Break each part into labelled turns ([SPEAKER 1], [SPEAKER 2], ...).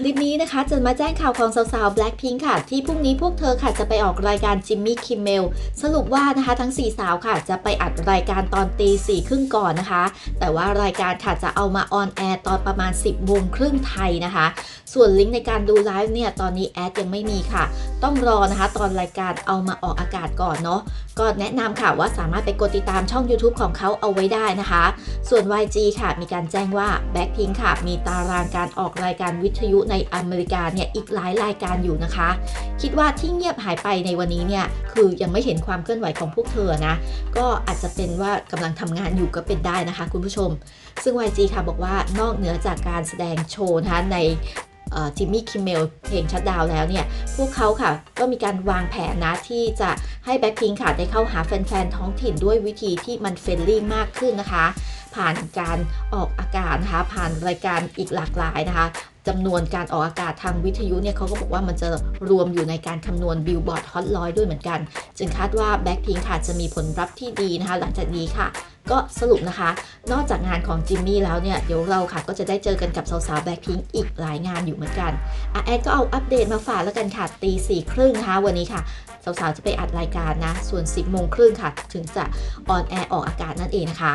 [SPEAKER 1] คลิปนี้นะคะจะมาแจ้งข่าวของสาวๆ Blackpink ค่ะ ที่พรุ่งนี้พวกเธอค่ะจะไปออกรายการ Jimmy Kimmel สรุปว่านะคะทั้ง 4 สาวค่ะ จะไปอัดรายการตอนตีสี่ครึ่งก่อนนะคะ แต่ว่ารายการค่ะจะเอามาออนแอร์ตอนประมาณ 10โมงครึ่งไทยนะคะ ส่วนลิงก์ในการดูไลฟ์เนี่ยตอนนี้แอดยังไม่มีค่ะ ต้องรอนะคะ ตอนรายการเอามาออกอากาศก่อนเนาะก็แนะนำค่ะว่าสามารถไปกดติดตามช่อง YouTube ของเขาเอาไว้ได้นะคะ ส่วน YG ค่ะ มีการแจ้งว่า Blackpink ค่ะ มีตารางการออกรายการวิทยุในอเมริกาเนี่ยอีกหลายรายการอยู่นะคะ คิดว่าที่เงียบหายไปในวันนี้เนี่ยคือยังไม่เห็นความเคลื่อนไหวของพวกเธอนะ ก็อาจจะเป็นว่ากำลังทำงานอยู่ก็เป็นได้นะคะ คุณผู้ชม ซึ่ง YG ค่ะบอกว่านอกเหนือจากการแสดงโชว์นะคะในจิมมี่คิมเมลเพลงชัดดาวแล้วเนี่ย พวกเขาค่ะ ก็มีการวางแผนนะที่จะให้แบ็คพิงค่ะ ได้เข้าหาแฟน ๆ ท้องถิ่นด้วยวิธีที่มันเฟรนลี่มากขึ้นนะคะ ผ่านการออกอากาศนะคะ ผ่านรายการอีกหลากหลายนะคะ จำนวนการออกอากาศทางวิทยุเนี่ยเขาก็บอกว่ามันจะรวมอยู่ในการคำนวณบิลบอร์ดฮอตร้อยด้วยเหมือนกัน จึงคาดว่าแบ็คพิงค่ะจะมีผลรับที่ดีนะคะหลังจากนี้ค่ะ ก็สรุปนะคะ นอกจากงานของจิมมี่แล้วเนี่ย เดี๋ยวเราค่ะก็จะได้เจอกันกับสาวๆแบ็คพิงอีกหลายงานอยู่เหมือนกันอะแอดก็เอาอัปเดตมาฝากแล้วกันค่ะตีสี่ครึ่งนะคะวันนี้ค่ะ สาวๆจะไปอัดรายการนะ ส่วน 10โมงครึ่งค่ะ ถึงจะออนแอร์ออกอากาศนั่นเองนะคะ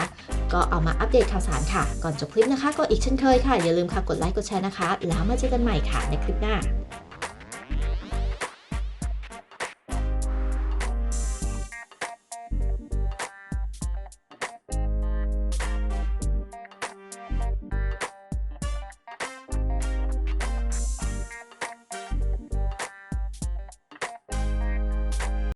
[SPEAKER 1] ก็เอามาอัปเดตข่าวสารค่ะ ก่อนจบคลิปนะคะ ก็อีกเช่นเคยค่ะอย่าลืมค่ะกดไลค์กดแชร์นะคะ แล้วมาเจอกันใหม่ค่ะในคลิปหน้า